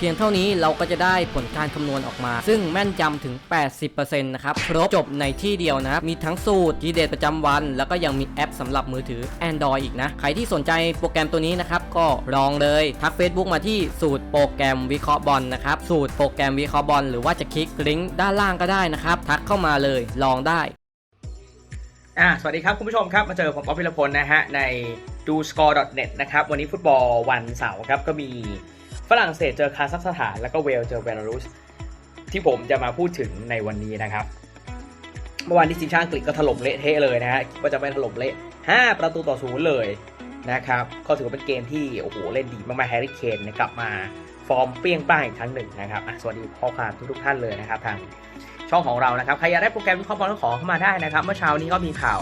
พียงเท่านี้เราก็จะได้ผลการคำนวณออกมา ซึ่งแม่นยำถึง 80%นะครับ ครบจบในที่เดียวนะครับ มีทั้งสูตรทีเด็ดประจำวัน แล้วก็ยังมีแอปสำหรับมือถือ Android อีกนะ ใครที่สนใจโปรแกรมตัวนี้นะครับ ก็ลองเลย ทัก Facebook มาที่สูตรโปรแกรมวิเคราะห์บอลนะครับ สูตรโปรแกรมวิเคราะห์บอลหรือว่าจะคลิกลิงก์ด้านล่างก็ได้นะครับ ทักเข้ามาเลย ลองได้อ่าสวัสดีครับคุณผู้ชมครับ มาเจอผมป๊อปพิรพลนะฮะในดู score.net นะครับ วันนี้ฟุตบอลวันเสาร์ครับก็มี ฝรั่งเศสเจอคาซัคสถาน แล้วก็เวลเจอเบลารุสที่ผมจะมาพูดถึงในวันนี้นะครับ เมื่อวานที่ทีมชาติอังกฤษก็ถล่มเละเทะเลยนะฮะก็จะไม่ถล่มเละ 5 ประตูต่อศูนย์เลยนะครับก็ถือว่าเป็นเกมที่โอ้โหเล่นดีมากๆแฮร์รี่เคนกลับมาฟอร์มเปรี้ยงป้างอีกครั้งหนึ่งนะครับสวัสดีพ่อค้าทุกๆท่านเลยนะครับทางช่องของเรานะครับใครอยากได้โปรแกรมวิเคราะห์บอลก็ขอเข้ามาได้นะครับ เมื่อเช้านี้ก็มีข่าว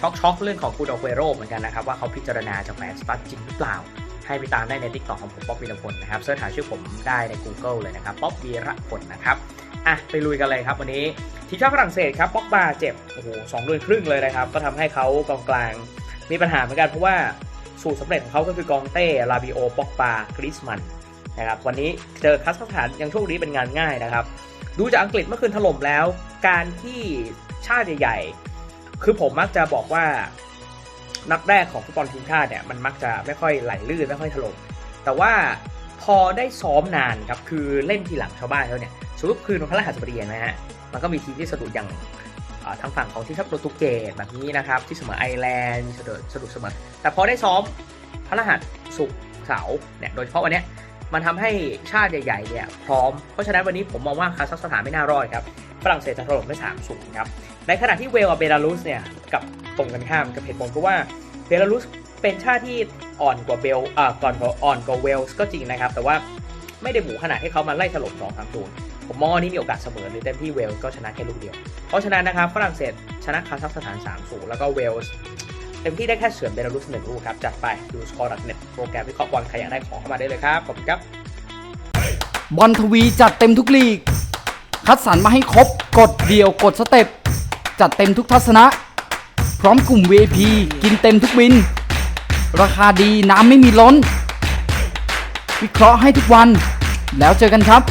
ช็อกช็อกๆเรื่องของคูดอเวโรเหมือนกันนะครับ ว่าเขาพิจารณาจะแขวนสตั๊ดจริงหรือเปล่า ให้ไปตามได้ใน t ิ k t o k ของผมป๊อปวีรพลนะครับเสิร์ชหาชื่อผมได้ใน Google เลยนะครับป๊อปวีรพลนะครับอะไปลุยกันเลยครับวันนี้ทีมชาติฝรั่งเศสครับป๊อกบาเจ็บโอ้โหสองเดือนครึ่งเลยนะครับ ก็ทำให้เขากองกลางมีปัญหาเหมือนกันเพราะว่าสูตรสำเร็จของเขาก็คือกองเต้ลาบิโอป๊อกบากริสมันนะครับวันนี้เจอคัสถานยังโชคดีเป็นงานง่ายนะครับ ดูจากอังกฤษเมื่อคืนถล่มแล้ว การที่ชาติใหญ่ๆคือผมมักจะบอกว่า นัดแรกของฟุตบอลทีมชาติเนี่ยมันมักจะไม่ค่อยไหลลื่นไม่ค่อยถล่มแต่ว่าพอได้ซ้อมนานครับคือเล่นทีหลังชาวบ้านแล้วเนี่ยสมมติคืนวันพฤหัสบดีนะฮะมันก็มีทีมที่สะดุดอย่างทางฝั่งของทีมชาติโปรตุเกสแบบนี้นะครับที่เสมอไอร์แลนด์สะดุดสะดุดเสมอแต่พอได้ซ้อมพฤหัสศุกร์เสาร์เนี่ยโดยเฉพาะวันเนี้ย มันทำให้ชาติใหญ่ๆเนี่ยพร้อม เพราะฉะนั้นวันนี้ผมมองว่าคาซัคสถานไม่น่ารอดครับฝรั่งเศสจะถล่มได้3ศูนย์ครับในขณะที่เวลกับเบลารุสเนี่ยกับตรงกันข้ามกับเหตุผลเพราะว่าเบลารุสเป็นชาติที่อ่อนกว่าเบลอ่าก่อนกว่าอ่อนกว่าเวลส์ก็จริงนะครับ แต่ว่าไม่ได้หมูขนาดให้เขามาไล่ถล่ม2 3ศูนย์ผมมองว่านี่มีโอกาสเสมอหรือเต็มที่เวลส์ก็ชนะแค่ลูกเดียว เพราะฉะนั้นนะครับฝรั่งเศสชนะคาซัคสถาน3ศูนแล้วก็เวลส์ เต็มที่ได้แค่เฉือนเบลารุสหนึ่งลูกครับ จัดไปดูสกอร์ดักเน็ตโปรแกรมวิเคราะห์บอลใครอยากได้ของเข้ามาได้เลยครับ ขอบคุณครับ บอลทวีจัดเต็มทุกลีก คัดสรรมาให้ครบ กดเดียวกดสเต็ป จัดเต็มทุกทัศนะ พร้อมกลุ่ม VIP กินเต็มทุกบิน ราคาดีน้ำไม่มีล้น วิเคราะห์ให้ทุกวัน แล้วเจอกันครับ